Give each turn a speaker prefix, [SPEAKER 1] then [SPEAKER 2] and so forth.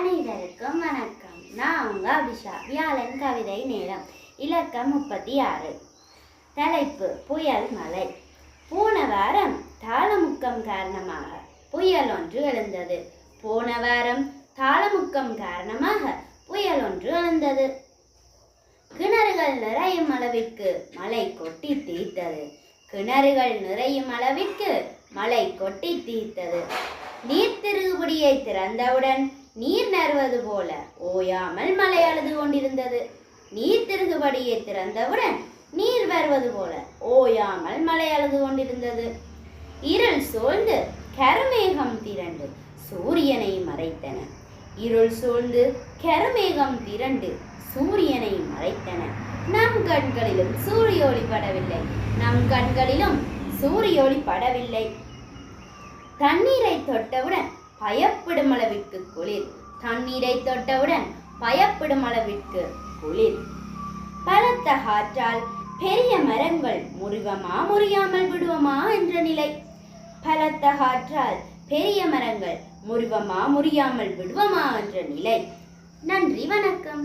[SPEAKER 1] அனைவருக்கும் வணக்கம். நான் உங்க அபிஷா வியாழன் கவிதை நேரம் இலக்கம் முப்பத்தி ஆறு தலைப்பு புயல் மலை போன வாரம் தாளமுக்கம் காரணமாக புயல் ஒன்று எழுந்தது. போன வாரம் தாளமுக்கம் காரணமாக புயல் ஒன்று எழுந்தது. கிணறுகள் நிறையும் அளவிற்கு மழை கொட்டி தீர்த்தது கிணறுகள் நிறையும் அளவிற்கு மழை கொட்டி தீர்த்தது நீர் திருகுபடியை திறந்தவுடன் நீர் நறுவது போல ஓயாமல் மலை அழுது கொண்டிருந்தது. நீர் திருகுபடியை திறந்தவுடன் நீர் வருவது போல ஓயாமல் மலை அழுது கொண்டிருந்தது. இருள் சூழ்ந்து கருமேகம் திரண்டு சூரியனை மறைத்தன. இருள் சூழ்ந்து கருமேகம் திரண்டு சூரியனை மறைத்தன. நம் கண்களிலும் சூரிய ஒளி படவில்லை நம் கண்களிலும் சூரிய ஒளி படவில்லை தண்ணீரை தொட்டவுடன் பயப்படும் அளவிற்கு குளிர். தண்ணீரை தொட்டவுடன் பயப்படும் அளவிற்கு குளிர். பலத்த காற்றால் பெரிய மரங்கள் முறிவமா முறியாமல் விடுவோமா என்ற நிலை. பலத்த காற்றால் பெரிய மரங்கள் முறிவமா முறியாமல் விடுவோமா என்ற நிலை. நன்றி வணக்கம்.